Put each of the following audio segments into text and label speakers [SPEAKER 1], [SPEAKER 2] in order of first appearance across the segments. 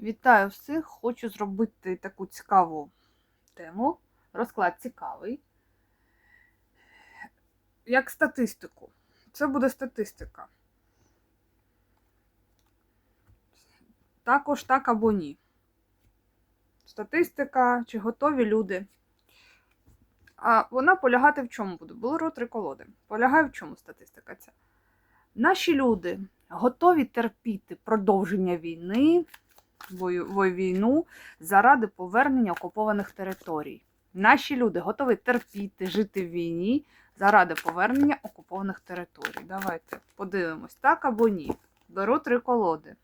[SPEAKER 1] Вітаю всіх! Хочу зробити таку цікаву тему. Розклад цікавий. Як статистику. Це буде статистика. Також так або ні. Статистика, чи готові люди. А вона полягати в чому буде? Було три колоди. Полягає в чому статистика ця? Наші люди готові терпіти продовження війни, війну заради повернення окупованих територій. Наші люди готові терпіти, жити в війні заради повернення окупованих територій. Давайте подивимось, так або ні. Беру три колоди.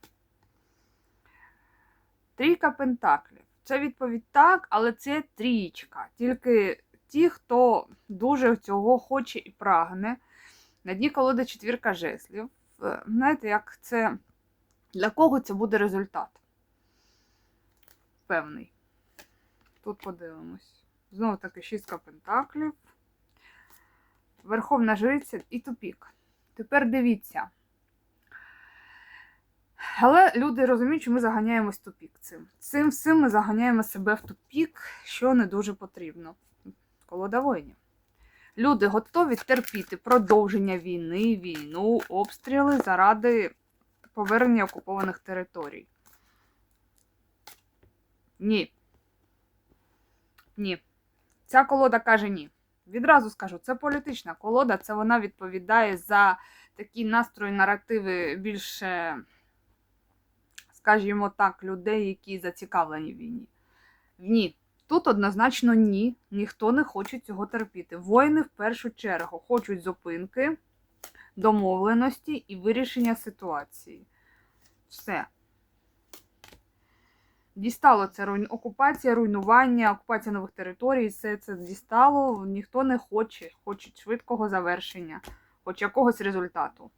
[SPEAKER 1] Трійка пентаклів. Це відповідь так, але це трієчка. Тільки ті, хто дуже цього хоче і прагне. На дні колоди четвірка жеслів. Е, Знаєте, як це для кого це буде результат? Певний. Тут подивимось. Знову таки шістка пентаклів. Верховна жриця і тупік. Тепер дивіться. Але люди розуміють, що ми заганяємось в тупік цим. Цим всім ми заганяємо себе в тупік, що не дуже потрібно. Колода воїнів. Люди готові терпіти продовження війни, війну, обстріли заради повернення окупованих територій. Ні. Ні. Ця колода каже ні. Відразу скажу, це політична колода, це вона відповідає за такі настрої, наративи більше, скажімо так, людей, які зацікавлені в війні. Ні. Тут однозначно ні, ніхто не хоче цього терпіти. Воїни в першу чергу хочуть зупинки, домовленості і вирішення ситуації. Все. Дістало це окупація, руйнування, окупація нових територій, все це дістало. Ніхто не хоче, хочуть швидкого завершення, хоч якогось результату.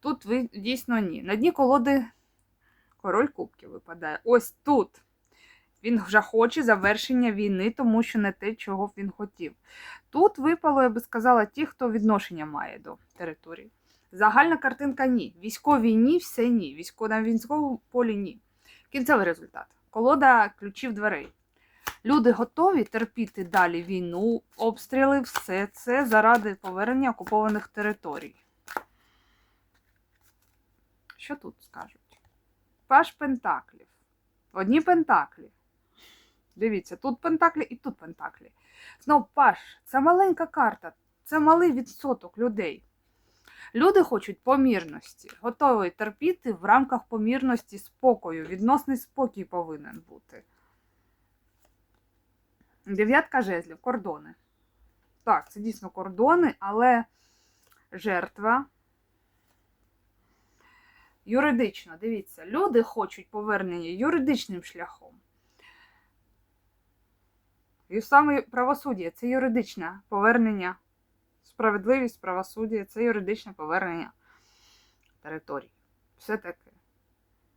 [SPEAKER 1] Тут ви дійсно ні. На дні колоди король кубків випадає. Ось тут. Він вже хоче завершення війни, тому що не те, чого він хотів. Тут випало, я би сказала, ті, хто відношення має до території. Загальна картинка ні. Військовій ні, все ні. Військо... На військовому полі ні. Кінцевий результат. Колода ключів дверей. Люди готові терпіти далі війну, обстріли, все це заради повернення окупованих територій. Що тут скажуть? Паш Пентаклів. Одні пентаклі. Дивіться, тут пентаклі і тут пентаклі. Знов паш, це маленька карта, це малий відсоток людей. Люди хочуть помірності, готові терпіти в рамках помірності спокою. Відносний спокій повинен бути. Дев'ятка жезлів, кордони. Так, це дійсно кордони, але жертва. Юридично, дивіться, люди хочуть повернення юридичним шляхом. І саме правосуддя це юридичне повернення. Справедливість, правосуддя це юридичне повернення територій. Все таки.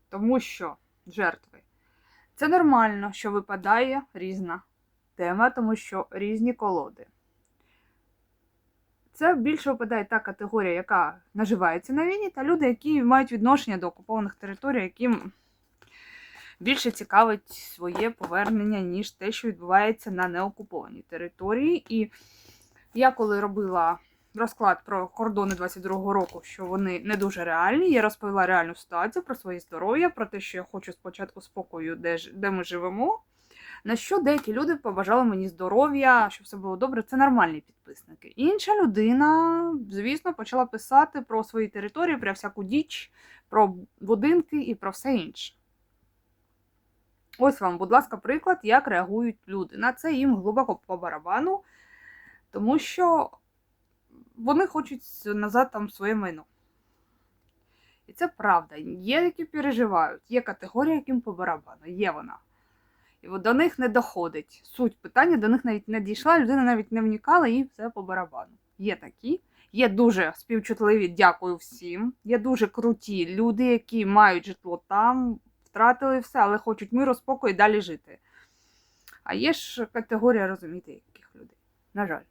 [SPEAKER 1] Тому що жертви. Це нормально, що випадає різна тема, тому що різні колоди. Це більше випадає та категорія, яка наживається на війні, та люди, які мають відношення до окупованих територій, яким більше цікавить своє повернення, ніж те, що відбувається на неокупованій території. І я коли робила розклад про кордони 22-го року, що вони не дуже реальні, я розповіла реальну ситуацію про своє здоров'я, про те, що я хочу спочатку спокою, де, де ми живемо. На що деякі люди побажали мені здоров'я, щоб все було добре. Це нормальні підписники. Інша людина, звісно, почала писати про свої території, про всяку діч, про будинки і про все інше. Ось вам, будь ласка, приклад, як реагують люди. На це їм глибоко по барабану, тому що вони хочуть назад там своє майно. І це правда. Є, які переживають, є категорія, яким по барабану, є вона. І до них не доходить. Суть питання до них навіть не дійшла, людина навіть не вникала і все по барабану. Є такі. Є дуже співчутливі, дякую всім. Є дуже круті люди, які мають житло там, втратили все, але хочуть миру, спокою і далі жити. А є ж категорія, розумієте, яких людей. На жаль.